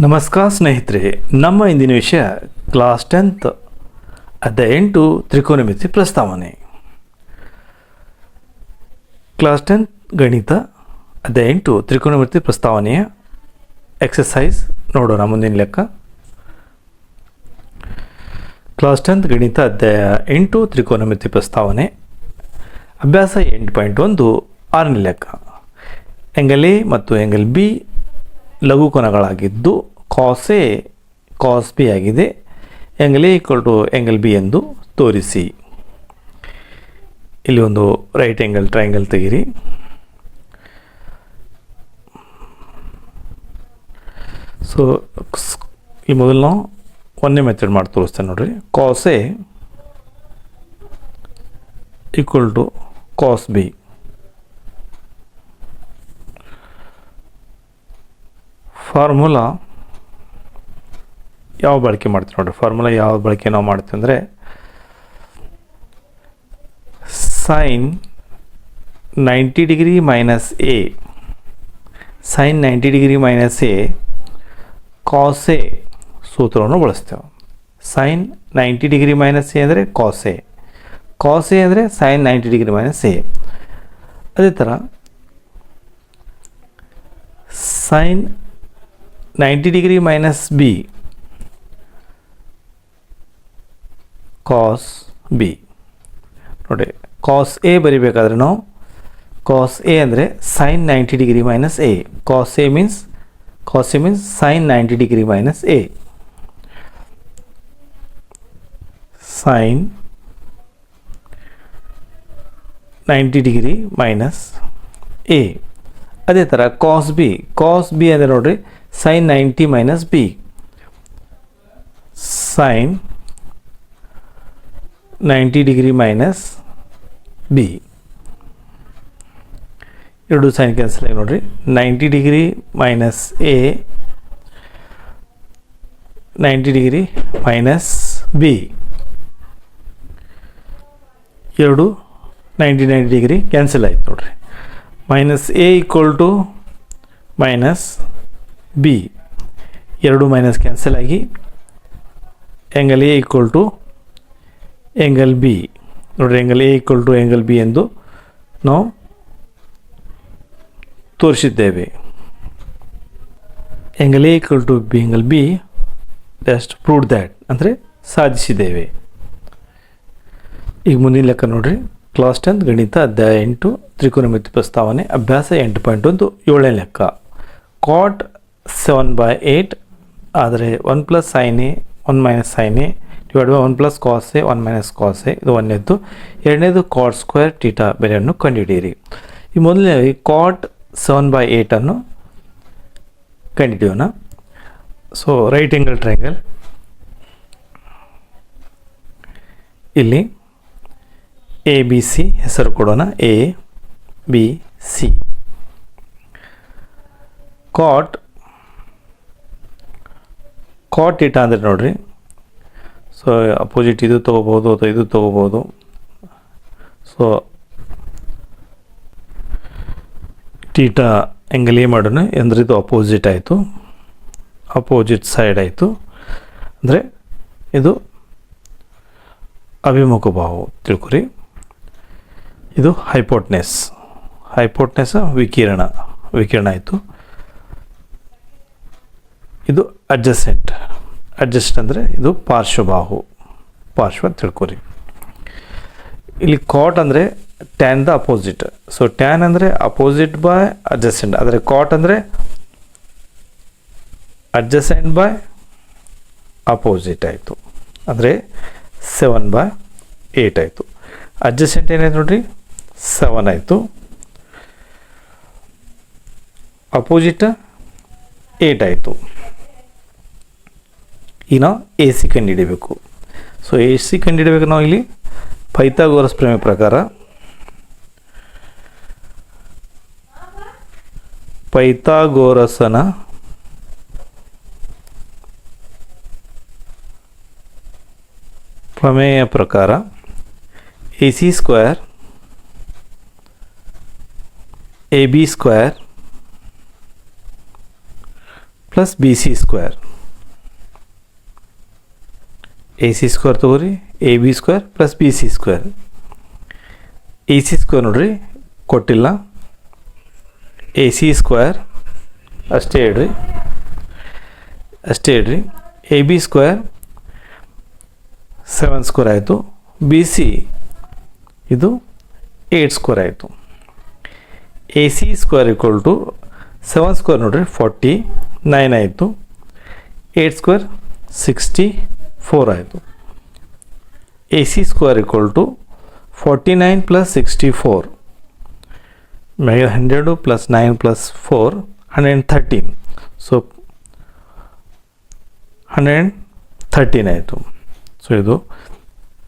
ನಮಸ್ಕಾರ ಸ್ನೇಹಿತರೆ, ನಮ್ಮ ಇಂದಿನ ವಿಷಯ ಕ್ಲಾಸ್ ಟೆಂತ್ ಅದ ಎಂಟು, ತ್ರಿಕೋನಮಿತಿ ಪ್ರಸ್ತಾವನೆ. ಕ್ಲಾಸ್ ಟೆಂತ್, ಗಣಿತ ಅದ ಎಂಟು, ತ್ರಿಕೋನಮಿತಿ ಪ್ರಸ್ತಾವನೆಯ ಎಕ್ಸಸೈಸ್ ನೋಡೋಣ ಮುಂದಿನ ಲೆಕ್ಕ. ಕ್ಲಾಸ್ ಟೆಂತ್, ಗಣಿತ, ಅಧ್ಯಾಯ ಎಂಟು, ತ್ರಿಕೋನಮಿತಿ ಪ್ರಸ್ತಾವನೆ, ಅಭ್ಯಾಸ ಎಂಟು ಪಾಯಿಂಟ್ ಒಂದು, ಆರನೇ ಲೆಕ್ಕ. ಎಂಗಲ್ ಎ ಮತ್ತು ಎಂಗಲ್ ಬಿ ಲಘುಕೋನಗಳಾಗಿದ್ದು ಕಾಸ್ ಕಾಸ್ ಬಿ ಆಗಿದೆ. Angle A equal to angle B ಎಂದು ತೋರಿಸಿ. ಇಲ್ಲಿ ಒಂದು ರೈಟ್ ಎಂಗಲ್ ಟ್ರಯಾಂಗಲ್ ತೆಗಿರಿ. ಸೊ ಈ ಮೊದಲು ನಾವು ಒಂದೇ ಮೆಥಡ್ ಮಾಡಿ ತೋರಿಸ್ತೇನೆ ನೋಡ್ರಿ. Cos equal to cos B formula ಯಾವ ಬಳಕೆ ಮಾಡ್ತೀವಿ ನೋಡಿರಿ? ಫಾರ್ಮುಲಾ ಯಾವ ಬಳಕೆ ನಾವು ಮಾಡ್ತೀವಿ ಅಂದರೆ sine ninety degree minus A sine ninety degree minus A cos ಸೂತ್ರವನ್ನು ಬಳಸ್ತೇವೆ. Sine ninety degree minus A ಅಂದರೆ ಕಾಸ್ ಕಾಸ್ ಅಂದರೆ sine ninety degree minus A ಅದೇ ಥರ sine ninety degree minus B cos B ನೋಡಿ ಕಾಸ್ ಎ ಬರಿಬೇಕಾದ್ರೆ ನಾವು cos A ಅಂದರೆ sine ninety degree minus A cos A means cos A means sine ninety degree minus A sine ninety degree minus A ಅದೇ ಥರ cos B cos B ಅಂದರೆ ನೋಡ್ರಿ sine ninety minus B sine ninety degree minus B ಎರಡು sine cancel ಆಗಿ ನೋಡ್ರಿ ninety degree minus A ninety degree minus B ಎರಡು ninety ninety degree cancel ಆಯ್ತು ನೋಡ್ರಿ minus A equal to minus B ಎರಡು minus cancel ಆಗಿ angle A equal to angle B ನೋಡಿರಿ angle A equal to angle B ಎಂದು ನಾವು ತೋರಿಸಿದ್ದೇವೆ. Angle A equal to B angle B just prove that ಅಂದರೆ ಸಾಧಿಸಿದ್ದೇವೆ. ಈಗ ಮುಂದಿನ ಲೆಕ್ಕ ನೋಡಿರಿ. ಕ್ಲಾಸ್ ಟೆಂತ್ ಗಣಿತ ಅಧ್ಯಾಯ ಎಂಟು ತ್ರಿಕೋನಮಿತಿ ಪ್ರಸ್ತಾವನೆ, ಅಭ್ಯಾಸ ಎಂಟು ಪಾಯಿಂಟ್ ಒಂದು ಏಳನೇ ಲೆಕ್ಕ. ಕಾಟ್ ಸೆವೆನ್ ಬೈ ಏಯ್ಟ್ ಆದರೆ one plus sine A one minus sine A divide by one plus cos A one minus cos A ಇದು ಒಂದನೇದು ಎರಡನೇದು ಕಾಟ್ ಸ್ಕ್ವೇರ್ ಟೀಟಾ ಬೆಲೆಯನ್ನು ಕಂಡುಹಿಡಿಯಿರಿ. ಈ ಮೊದಲನೇ ಕಾಟ್ ಸೆವೆನ್ ಬೈ ಏಯ್ಟನ್ನು ಕಂಡುಹಿಡಿಯೋಣ. ಸೊ ರೈಟ್ ಎಂಗಲ್ ಟ್ರಯಾಂಗಲ್ ಇಲ್ಲಿ ಎ ಬಿ ಸಿ ಹೆಸರು ಕೊಡೋಣ. A B C cot cot ಇಟ ಅಂದರೆ ನೋಡಿರಿ. ಸೊ ಅಪೋಸಿಟ್ ಇದು ತೊಗೋಬೋದು ಅಥವಾ ಇದು ತೊಗೋಬೋದು ಸೊ ಟೀಟಾ ಎಂಗಲ್ ಏ ಮಾಡೋಣ. ಅಂದರೆ ಇದು ಅಪೋಸಿಟ್ ಆಯಿತು. ಅಪೋಸಿಟ್ ಸೈಡ್ ಆಯಿತು. ಅಂದರೆ ಇದು ಅಭಿಮುಖ ಭಾವ, ತಿಳ್ಕೊರಿ. ಇದು ಹೈಪೋಟ್ನೆಸ್ ಹೈಪೋಟ್ನೆಸ್ ವಿಕಿರಣ ವಿಕಿರಣ ಆಯಿತು. ಇದು ಅಡ್ಜಸೆಂಟ್ ಅಡ್ಜಸ್ಟ್ ಅಂದರೆ ಇದು ಪಾರ್ಶ್ವಬಾಹು. ಪಾರ್ಶ್ವ ತಿಳ್ಕೊರಿ. ಇಲ್ಲಿ ಕಾಟ್ ಅಂದರೆ tan the opposite so tan ಅಂದರೆ ಅಪೋಸಿಟ್ ಬೈ ಅಡ್ಜಸೆಂಟ್ ಆದರೆ ಕಾಟ್ ಅಂದರೆ ಅಡ್ಜಸೆಂಟ್ ಬೈ ಅಪೋಸಿಟ್ ಆಯಿತು. ಅಂದರೆ ಸೆವೆನ್ ಬೈ ಏಯ್ಟ್ ಆಯಿತು. ಅಡ್ಜಸೆಂಟ್ ಏನಾಯ್ತು ನೋಡ್ರಿ? ಸೆವೆನ್ ಆಯಿತು. ಅಪೋಸಿಟ್ ಏಯ್ಟ್ ಆಯಿತು. ಈಗ ಎ ಸಿ ಕಂಡುಹಿಡಿಬೇಕು ಸೊ ಎ ಸಿ ಕಂಡುಹಿಡಬೇಕು ನಾವು ಇಲ್ಲಿ. ಪೈಥಾಗೋರಸ್ ಪ್ರೇಮ ಪ್ರಕಾರ. ಪೈಥಾಗೋರಸನ ಪ್ರಮೇಯ ಪ್ರಕಾರ A C square A B square plus B C square A C square ತೊಗೋರಿ A B square plus B C square A C square ನೋಡ್ರಿ, ಕೊಟ್ಟಿಲ್ಲ. ಎ ಸಿ ಸ್ಕ್ವೇರ್ ಅಷ್ಟೇ ಹೇಳ್ರಿ. ಅಷ್ಟೇ ಹೇಳ್ರಿ. A B square seven square ಆಯಿತು. B C ಇದು eight square ಆಯಿತು. A C square equal to seven square ನೋಡ್ರಿ ಫಾರ್ಟಿ ನೈನ್ ಆಯಿತು. ಏಯ್ಟ್ ಸ್ಕ್ವೇರ್ ಸಿಕ್ಸ್ಟಿ ಫೋರ್ ಆಯಿತು. A C square equal to forty nine plus sixty four. ಮೇಲೆ hundred plus nine plus four, hundred and thirteen. So hundred and thirteen ಆಯಿತು. So ಇದು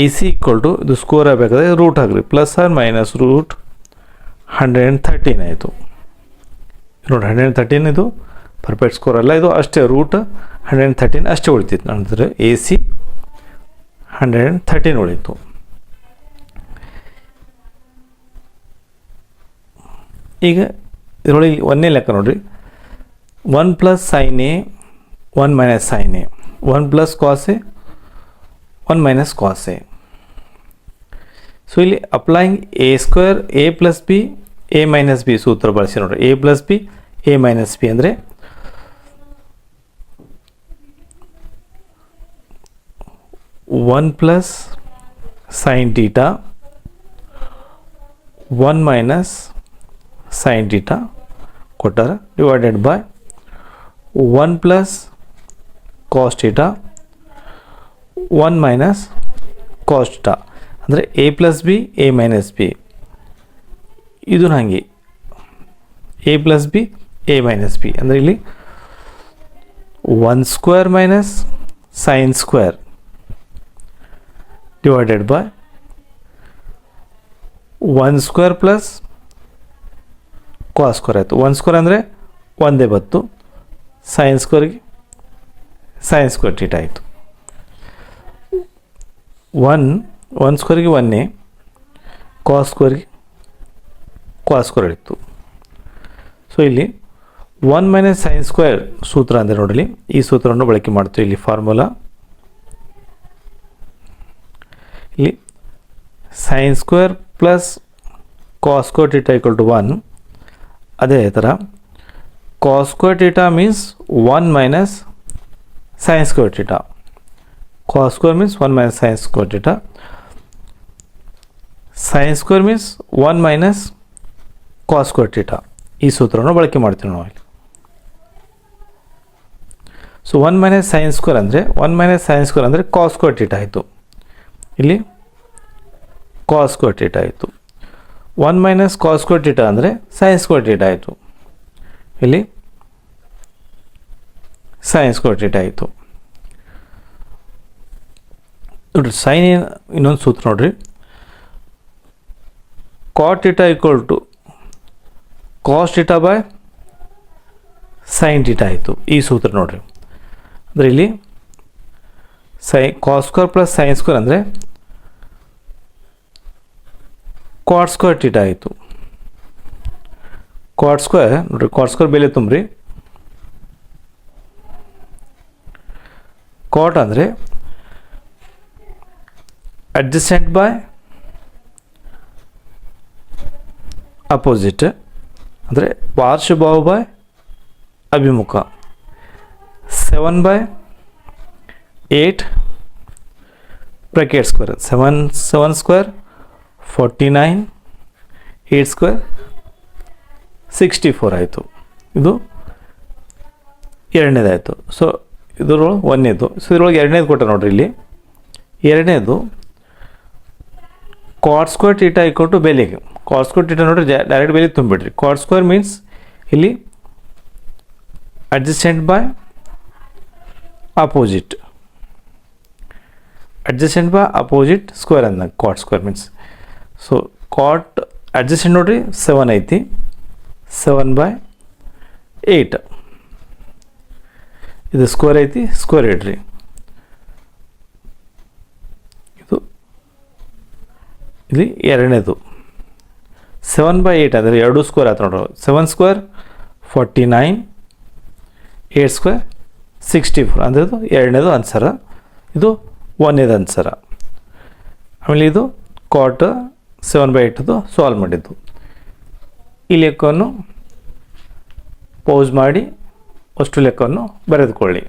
A C equal to ಇದು square ಆಗಬೇಕಾದ್ರೆ root ಹಾಕ್ರಿ plus or minus root hundred and thirteen ಆಯಿತು. ನೋಡಿ, hundred thirteen ಇದು perfect square ಅಲ್ಲ, ಇದು ಅಷ್ಟೇ ರೂಟ್ ಹಂಡ್ರೆಡ್ ಆ್ಯಂಡ್ ಥರ್ಟೀನ್ ಅಷ್ಟೇ ಉಳಿತಿತ್ತು ನಂತರ A C hundred and thirteen ಉಳಿತು. ಈಗ ಇದರೊಳಗೆ ಒಂದೇ ಲೆಕ್ಕ ನೋಡಿರಿ. One plus sine A, one minus sine A. One plus cos A, one minus cos A. So ಇಲ್ಲಿ applying A square, A plus B, A minus B ಸೂತ್ರ ಬಳಸಿ ನೋಡಿರಿ. A plus B, A minus B ಅಂದರೆ one plus sine theta one minus sine theta ಕೊಟ್ಟಾರ divided by one plus cos theta one minus cos theta ಅಂದರೆ A plus B, A minus B. ಇದು ಹಾಗೆ. A plus B, A minus B. ಅಂದರೆ ಇಲ್ಲಿ one square minus sine square. Divided by one square plus cos square ಆಯಿತು. One square ಅಂದರೆ ಒಂದೇ ಬತ್ತು. Sign ಸ್ಕ್ವೇರ್ಗೆ ಸೈನ್ ಸ್ಕ್ವೇರ್ ಟೀಟ್ ಆಯಿತು. ಒನ್ ಒನ್ ಸ್ಕ್ವೇರ್ಗೆ ಒನ್ನೇ ಕಾಸ್ ಸ್ಕ್ವೇರ್ಗೆ ಕಾಸ್ ಸ್ಕ್ವೇರ್ ಇತ್ತು. ಸೊ ಇಲ್ಲಿ ಒನ್ ಮೈನಸ್ ಸೈನ್ ಸ್ಕ್ವೇರ್ ಸೂತ್ರ ಅಂದರೆ ನೋಡಲಿ ಈ ಸೂತ್ರವನ್ನು ಬಳಕೆ ಮಾಡ್ತೀವಿ. ಇಲ್ಲಿ ಫಾರ್ಮುಲಾ ಇಲ್ಲಿ sine square plus cos square theta equal to one ಅದೇ ಥರ cos square theta means one minus sine square theta cos square means one minus sine square theta sine square means one minus cos square theta ಈ ಸೂತ್ರವನ್ನು ಬಳಕೆ ಮಾಡ್ತೀವಿ ನಾವು ಇಲ್ಲಿ so one minus sine square ಅಂದರೆ one minus sine square ಅಂದರೆ cos square theta ಆಯಿತು ಇಲ್ಲಿ ಕಾಸ್ ಸ್ಕ್ವೇರ್ ಟೀಟಾ ಆಯಿತು. ಒನ್ ಮೈನಸ್ ಕಾಸ್ ಸ್ಕ್ವೇರ್ ಅಂದರೆ ಸೈನ್ಸ್ ಸ್ಕ್ವೇರ್ ಟೀಟಾ ಆಯಿತು. ಇಲ್ಲಿ ಸೈನ್ಸ್ ಸ್ಕ್ವೇರ್ ಟೀಟಾ ಆಯಿತು. ನೋಡ್ರಿ ಸೈನ್ ಇನ್ನೊಂದು ಸೂತ್ರ ನೋಡ್ರಿ. Cot theta equal to cos theta by sine theta ಆಯಿತು. ಈ ಸೂತ್ರ ನೋಡ್ರಿ. ಅಂದರೆ ಇಲ್ಲಿ सै cos square plus sine square अरे क्वाड स्क्वेर टीट आयत क्वाड स्क्वेर नोड़ी क्वाड स्क्वेर बेले तुम रि क्वाट अरे अडजस्टेंट बाय अपोजिट अरे पार्श बाहु by अभिमुख seven by 8 bracket square 7 7 square 49 8 square 64 ಆಯಿತು. ಇದು ಎರಡನೇದಾಯಿತು ಸೊ ಇದರೊಳಗೆ ಒಂದನೇದು. ಸೊ ಇದ್ರೊಳಗೆ ಎರಡನೇದು ಕೊಟ್ಟ ನೋಡಿರಿ ಇಲ್ಲಿ. ಎರಡನೇದು cot square theta equal to ಬೆಲಿಗೆ cot square theta ನೋಡಿರಿ ಡೈರೆಕ್ಟ್ ಬೆಲಿಗೆ ತುಂಬಿಡ್ರಿ. ಕಾಟ್ ಸ್ಕ್ವೇರ್ ಮೀನ್ಸ್ ಇಲ್ಲಿ adjacent by opposite adjacent by opposite square ಅಂದ cot square means so cot adjacent ನೋಡ್ರಿ ಸೆವೆನ್ ಐತಿ ಸೆವೆನ್ ಬೈ ಏಯ್ಟ್ ಇದು ಸ್ಕ್ವೇರ್ ಐತಿ ಸ್ಕ್ವೇರ್ ಇಡ್ರಿ ಇದು ಇಲ್ಲಿ ಎರಡನೇದು ಸೆವೆನ್ ಬೈ ಏಯ್ಟ್ ಅಂದರೆ ಎರಡು ಸ್ಕ್ವೇರ್ ಆಯ್ತು ನೋಡ್ರಿ seven square forty nine eight square sixty four ಅಂದರೆ ಇದು ಎರಡನೇದು ಆನ್ಸರ ಇದು ಒಂದನೇದು ಆನ್ಸರ ಆಮೇಲೆ ಇದು ಕಾಟ್ ಸೆವೆನ್ ಬೈ ಏಟದು ಸಾಲ್ವ್ ಮಾಡಿದ್ದು. ಈ ಲೆಕ್ಕವನ್ನು ಪೌಸ್ ಮಾಡಿ ಅಷ್ಟು ಲೆಕ್ಕವನ್ನು ಬರೆದುಕೊಳ್ಳಿ.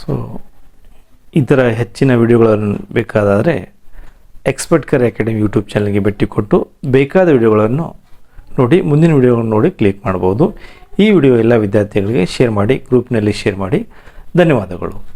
ಸೊ ಇದರ ಹೆಚ್ಚಿನ ವಿಡಿಯೋಗಳನ್ನು ಬೇಕಾದರೆ ಎಕ್ಸ್ಪರ್ಟ್ ಕರೆ ಅಕಾಡೆಮಿ ಯೂಟ್ಯೂಬ್ ಚಾನಲ್ಗೆ ಭೇಟಿ ಕೊಟ್ಟು ಬೇಕಾದ ವಿಡಿಯೋಗಳನ್ನು ನೋಡಿ, ಮುಂದಿನ ವಿಡಿಯೋಗಳನ್ನು ನೋಡಿ ಕ್ಲಿಕ್ ಮಾಡ್ಬೋದು. ಈ ವಿಡಿಯೋ ಎಲ್ಲ ವಿದ್ಯಾರ್ಥಿಗಳಿಗೆ ಶೇರ್ ಮಾಡಿ ಗ್ರೂಪ್ನಲ್ಲಿ ಶೇರ್ ಮಾಡಿ. ಧನ್ಯವಾದಗಳು.